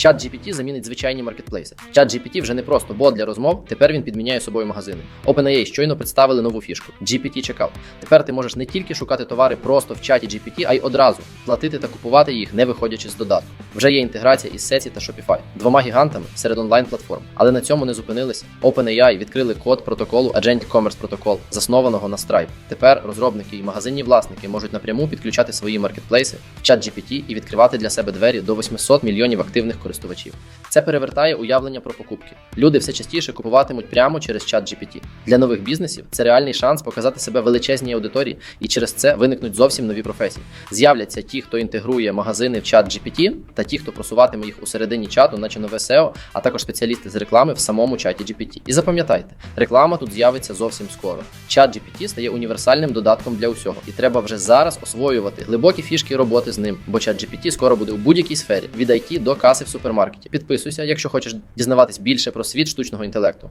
Чат GPT замінить звичайні маркетплейси. Чат GPT вже не просто бот для розмов, тепер він підміняє собою магазини. OpenAI щойно представили нову фішку GPT Checkout. Тепер ти можеш не тільки шукати товари просто в чаті GPT, а й одразу платити та купувати їх, не виходячи з додатку. Вже є інтеграція із Setsy та Shopify, двома гігантами серед онлайн-платформ. Але на цьому не зупинилися. OpenAI відкрили код протоколу Agentic Commerce Protocol, заснованого на Stripe. Тепер розробники і магазинні власники можуть напряму підключати свої маркетплейси в чат GPT і відкривати для себе двері до 800 мільйонів активних користувачів. Це перевертає уявлення про покупки. Люди все частіше купуватимуть прямо через чат GPT. Для нових бізнесів це реальний шанс показати себе величезній аудиторії, і через це виникнуть зовсім нові професії. З'являться ті, хто інтегрує магазини в чат GPT, та ті, хто просуватиме їх у середині чату, наче нове SEO, а також спеціалісти з реклами в самому чаті GPT. І запам'ятайте, реклама тут з'явиться зовсім скоро. Чат GPT стає універсальним додатком для усього, і треба вже зараз освоювати глибокі фішки роботи з ним, бо чат GPT скоро буде у будь-якій сфері від IT до каси в супермаркеті. Підписуйся, якщо хочеш дізнаватись більше про світ штучного інтелекту.